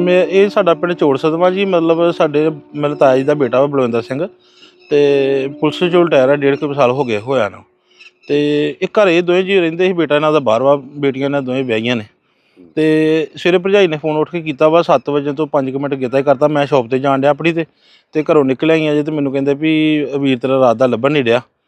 ਮੈਂ ਇਹ ਸਾਡਾ ਪਿੰਡ ਚੋੜ ਸਦਮਾ ਜੀ, ਮਤਲਬ ਸਾਡੇ ਮਤਲਬ ਤਾਇਆ ਜੀ ਦਾ ਬੇਟਾ ਵਾ ਬਲਵਿੰਦਰ ਸਿੰਘ ਤੇ ਪੁਲਿਸ ਚੋਂ ਰਿਟਾਇਰ ਆ, ਡੇਢ ਕੁ ਸਾਲ ਹੋ ਗਏ ਹੋਇਆ ਨਾ। ਤੇ ਇਹ ਘਰੇ ਦੋਵੇਂ ਜੀ ਰਹਿੰਦੇ ਸੀ, ਬੇਟਾ ਇਹਨਾਂ ਦਾ ਬਾਹਰ ਵਾ ਬੇਟੀਆਂ ਨੇ ਦੋਵੇਂ ਵਿਆਹੀਆਂ ਨੇ। ਤੇ ਸਵੇਰੇ ਭਰਜਾਈ ਨੇ ਫੋਨ ਉੱਠ ਕੇ ਕੀਤਾ ਵਾ 7 ਵਜੇ ਤੋਂ 5 ਮਿੰਟ ਕੀਤਾ ਹੀ ਕਰਤਾ, ਮੈਂ ਸ਼ਾਪ ਤੇ ਜਾਣ ਡਿਆ ਆਪਣੀ ਤੇ ਤੇ ਘਰੋਂ ਨਿਕਲ ਆਈਆਂ ਜੇ ਤੇ ਮੈਨੂੰ ਕਹਿੰਦੇ ਵੀ ਵੀਰ ਤੇਰਾ ਰਾਤ ਦਾ ਲੱਭਣ ਨਹੀਂ ਡਿਆ।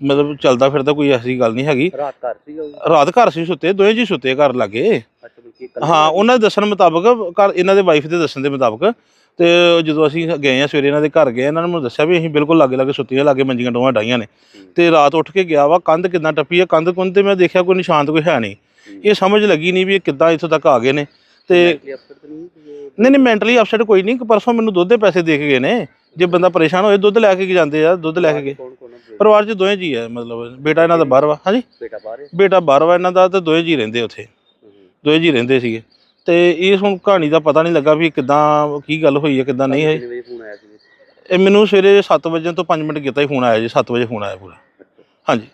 ਮਤਲਬ ਚੱਲਦਾ ਫਿਰਦਾ ਕੋਈ ਐਸੀ ਗੱਲ ਨਹੀਂ ਹੈਗੀ। ਰਾਤ ਘਰ ਸੀਗਾ ਉਹ? ਰਾਤ ਘਰ ਸੀ ਸੁੱਤੇ ਦੋਵੇਂ ਜੀ ਸੁੱਤੇ ਘਰ ਲੱਗੇ। ਅੱਛਾ ਹਾਂ ਉਹਨਾਂ ਦੇ ਦੱਸਣ ਮੁਤਾਬਕ ਘਰ ਇਹਨਾਂ ਦੇ ਵਾਈਫ ਦੇ ਦੱਸਣ ਦੇ ਮੁਤਾਬਕ ਤੇ ਜਦੋਂ ਅਸੀਂ ਗਏ ਆ ਸਵੇਰੇ ਇਹਨਾਂ ਦੇ ਘਰ ਗਏ ਇਹਨਾਂ ਨੇ ਮੈਨੂੰ ਦੱਸਿਆ ਵੀ ਅਸੀਂ ਬਿਲਕੁਲ ਲਾਗੇ ਲਾਗੇ ਸੁੱਤੀਆਂ ਲਾਗੇ ਮੰਜੀਆਂ ਦੋਵਾਂ ਡਾਈਆਂ ਨੇ। ਤੇ ਰਾਤ ਉੱਠ ਕੇ ਗਿਆ ਵਾ ਕੰਧ ਕਿੱਦਾਂ ਟੱਪੀ ਆ ਕੰਧ ਕੁੰਧ ਤੇ ਮੈਂ ਦੇਖਿਆ ਕੋਈ ਨਿਸ਼ਾਨ ਤਾਂ ਕੋਈ ਹੈ ਨਹੀਂ। ਇਹ ਸਮਝ ਲੱਗੀ ਨਹੀਂ ਵੀ ਇਹ ਕਿੱਦਾਂ ਇੱਥੋਂ ਤੱਕ ਆ ਗਏ ਨੇ। ਤੇ ਨਹੀਂ ਨਹੀਂ ਮੈਂਟਲੀ ਅਪਸੈਟ ਕੋਈ ਨਹੀਂ ਪਰਸੋਂ ਮੈਨੂੰ ਦੁੱਧ ਦੇ ਪੈਸੇ ਦੇ ਕੇ ਗਏ ਨੇ। ਜੇ ਬੰਦਾ ਪਰੇਸ਼ਾਨ ਹੋਏ ਦੁੱਧ ਲੈ ਕੇ ਜਾਂਦੇ ਆ ਦੁੱਧ ਲੈ ਕੇ ਗਏ? ਪਰਿਵਾਰ 'ਚ ਦੋਵੇਂ ਜੀ ਆ ਮਤਲਬ ਬੇਟਾ ਇਹਨਾਂ ਦਾ ਬਾਹਰ ਵਾ ਹਾਂਜੀ? ਬੇਟਾ ਬਾਹਰ ਹੈ? ਬੇਟਾ ਬਾਹਰ ਵਾ ਇਹਨਾਂ ਦਾ ਤੇ ਦੋਵੇਂ ਜੀ ਰਹਿੰਦੇ ਉੱਥੇ। ਹੂੰ, ਹੂੰ। ਦੋਵੇਂ ਜੀ ਰਹਿੰਦੇ ਸੀਗੇ। ਤੇ ਇਹ ਹੁਣ ਕਹਾਣੀ ਦਾ ਪਤਾ ਨਹੀਂ ਲੱਗਾ ਵੀ ਕਿੱਦਾਂ ਕੀ ਗੱਲ ਹੋਈ ਹੈ ਕਿੱਦਾਂ ਨਹੀਂ ਹੋਈ। ਕਿੰਨੇ ਵਜੇ ਫੋਨ ਆਇਆ ਸੀ? ਇਹ ਮੈਨੂੰ ਸਵੇਰੇ 7 ਵਜੇ ਤੋਂ 5 ਮਿੰਟ ਕੀਤਾ ਹੀ ਫੋਨ ਆਇਆ ਜੀ 7 ਵਜੇ ਫੋਨ ਆਇਆ ਪੂਰਾ। ਹਾਂਜੀ।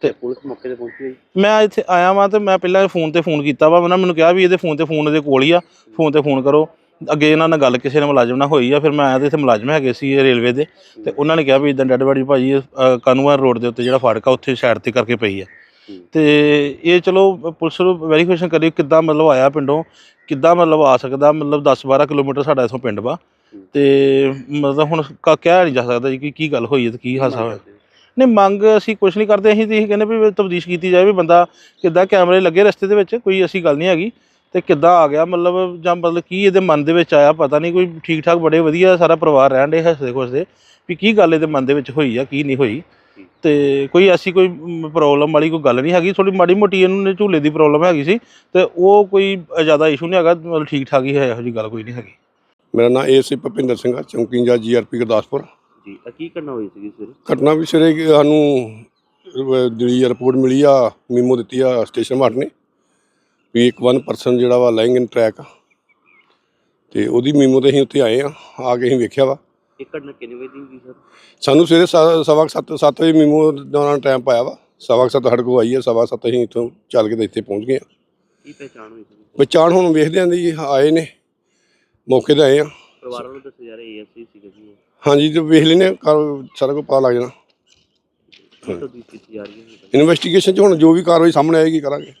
ਤੇ ਪੁਲਿਸ ਮੌਕੇ ਤੇ ਪਹੁੰਚੀ ਹੋਈ? ਮੈਂ ਇੱਥੇ ਆਇਆ ਵਾਂ ਤੇ ਮੈਂ ਪਹਿਲਾਂ ਫੋਨ ਤੇ ਫੋਨ ਕੀਤਾ ਵਾ ਉਹਨਾਂ ਮੈਨੂੰ ਕਿਹਾ ਵੀ ਇਹਦੇ ਫੋਨ ਤੇ ਫੋਨ ਇਹਦੇ ਕੋਲ ਹੀ ਆ ਫੋਨ ਤੇ ਫੋਨ ਕਰੋ। ਅੱਗੇ ਇਹਨਾਂ ਨਾਲ ਗੱਲ ਕਿਸੇ ਨੇ ਮੁਲਾਜ਼ਮ ਨਾਲ ਹੋਈ ਆ ਫਿਰ ਮੈਂ ਆਇਆ ਤੇ ਇੱਥੇ ਮੁਲਾਜ਼ਮ ਹੈਗੇ ਸੀ ਇਹ ਰੇਲਵੇ ਦੇ ਤੇ ਉਹਨਾਂ ਨੇ ਕਿਹਾ ਵੀ ਇਦਾਂ ਡੈਡ ਬਾਡੀ ਭਾਜੀ ਕਾਨੂੰਨ ਰੋਡ ਦੇ ਉੱਤੇ ਜਿਹੜਾ ਫਾਟਕ ਉੱਥੇ ਸਾਈਡ ਤੇ ਕਰਕੇ ਪਈ ਆ। ਤੇ ਇਹ ਚਲੋ ਪੁਲਿਸ ਨੂੰ ਵੈਰੀਫਿਕੇਸ਼ਨ ਕਰੀ ਕਿੱਦਾਂ ਮਤਲਬ ਆਇਆ ਪਿੰਡੋਂ ਕਿੱਦਾਂ ਮਤਲਬ ਆ ਸਕਦਾ ਮਤਲਬ 10 12 ਕਿਲੋਮੀਟਰ ਸਾਡਾ ਇਥੋਂ ਪਿੰਡ ਵਾ। ਤੇ ਮਤਲਬ ਹੁਣ ਕ- ਕਹਿ ਨਹੀਂ ਜਾ ਸਕਦਾ ਜੀ ਕਿ ਕੀ ਗੱਲ ਹੋਈ ਹੈ ਤੇ ਕੀ ਹਾਸਾ ਹੋਇਆ। ਨਹੀਂ ਮੰਗ ਅਸੀਂ ਕੁਝ ਨਹੀਂ ਕਰਦੇ ਅਸੀਂ ਤੇ ਇਹ ਕਹਿੰਦੇ ਵੀ ਤਬਦੀਸ਼ ਕੀਤੀ ਜਾਵੇ ਵੀ ਬੰਦਾ ਕਿੱਦਾਂ ਕੈਮਰੇ ਲੱਗੇ ਰਸਤੇ ਦੇ ਵਿੱਚ ਕੋਈ ਐਸੀ ਗੱਲ ਨਹੀਂ ਹੈਗੀ। ਤੇ ਕਿੱਦਾਂ ਆ ਗਿਆ? ਮਤਲਬ ਜਾਂ ਮਤਲਬ ਕੀ ਇਹਦੇ ਮਨ ਦੇ ਵਿੱਚ ਆਇਆ? ਪਤਾ ਨਹੀਂ ਕੋਈ ਠੀਕ ਠਾਕ ਬੜੇ ਵਧੀਆ ਸਾਰਾ ਪਰਿਵਾਰ ਰਹਿਣ ਦੇ ਹੱਸਦੇ ਖੁਸ਼ਦੇ ਵੀ ਕੀ ਗੱਲ ਇਹਦੇ ਮਨ ਦੇ ਵਿੱਚ ਹੋਈ ਆ ਕੀ ਨਹੀਂ ਹੋਈ? ਤੇ ਕੋਈ ਐਸੀ ਕੋਈ ਪ੍ਰੋਬਲਮ ਵਾਲੀ ਕੋਈ ਗੱਲ ਨਹੀਂ ਹੈਗੀ? ਥੋੜੀ ਮਾੜੀ ਮੋਟੀ ਇਹਨੂੰ ਝੂਲੇ ਦੀ ਪ੍ਰੋਬਲਮ ਹੈਗੀ ਸੀ ਤੇ ਉਹ ਕੋਈ ਜ਼ਿਆਦਾ ਇਸ਼ੂ ਨਹੀਂ ਹੈਗਾ? ਮਤਲਬ ਠੀਕ ਠਾਕ ਹੀ ਹੈ ਇਹੋ ਜੀ ਗੱਲ ਕੋਈ ਨਹੀਂ ਹੈਗੀ। ਮੇਰਾ ਨਾਮ ਏਸੀ ਭਪਿੰਦਰ ਸਿੰਘ ਆ ਚੌਂਕੀ ਇੰਚਾਰਜ ਜੀਆਰਪੀ ਗੁਰਦਾਸਪੁਰ। ਜੀ ਆ ਕੀ ਕਰਨਾ ਹੋਈ ਸੀਗੀ ਸਵੇਰੇ? ਘਟਨਾ ਵੀ ਸਵੇਰੇ ਸਾਨੂੰ ਜਿਹੜੀ ਰਿਪੋਰਟ ਮਿਲੀ ਆ ਮੀਮੋ ਦਿੱਤੀ ਆ ਸਟੇਸ਼ਨ ਮਾਰਟ ਨੇ। ਵੀ ਇੱਕ ਵਨ ਪਰਸਨ ਜਿਹੜਾ ਵਾ ਲਾਈਂਗ ਇਨ ਟਰੈਕ ਤੇ ਉਹਦੀ ਮੀਮੋ ਤੇ ਅਸੀਂ ਉੱਥੇ ਆਏ ਆ ਆ ਕੇ ਅਸੀਂ ਵੇਖਿਆ ਵਾ। ਇਹ ਘਟਨਾ ਕਿੰਨੇ ਵਜੇ ਦੀ ਹੋਈ ਸਰ? ਸਾਨੂੰ ਸਵੇਰੇ ਸਾ- ਸਵਾ ਕੁ ਸੱਤ ਸੱਤ ਵਜੇ ਮੀਮੋ ਦਾ ਟਾਈਮ ਪਾਇਆ ਵਾ। ਸਵਾ ਕੁ ਸੱਤ ਸਾਡੇ ਕੋਲ ਆਈ ਆ ਸਵਾ ਸੱਤ ਅਸੀਂ ਇੱਥੋਂ ਚੱਲ ਕੇ ਤੇ ਇੱਥੇ ਪਹੁੰਚ ਗਏ ਆ। ਕੀ ਪਹਿਚਾਣ ਹੋਈ ਸੀ? ਪਛਾਣ ਹੁਣ ਵੇਖਦੇ ਆਂ ਦੀ ਆਏ ਨੇ ਮੌਕੇ ਤੇ ਆਏ ਆ। ਪਰਿਵਾਰ ਵੱਲੋਂ ਦੱਸਿਆ ਜਾ ਰਿਹਾ ਏਐਸਸੀ ਸੀਗਾ ਜੀ। ਇਹ। ਹਾਂਜੀ ਤੇ ਵੇਖ ਲੈਨੇ ਸਾਰਾ ਕੁਝ ਪਤਾ ਲੱਗ ਜਾਣਾ। ਕੀ ਤਬਦੀਲ ਕੀਤੀ ਜਾ ਰਹੀ ਹੈ ਇਨਵੈਸਟੀਗੇਸ਼ਨ 'ਚ ਹੁਣ ਜੋ ਵੀ ਕਾਰਵਾਈ ਸਾਹਮਣੇ ਆਏਗੀ ਕਰਾਂਗੇ।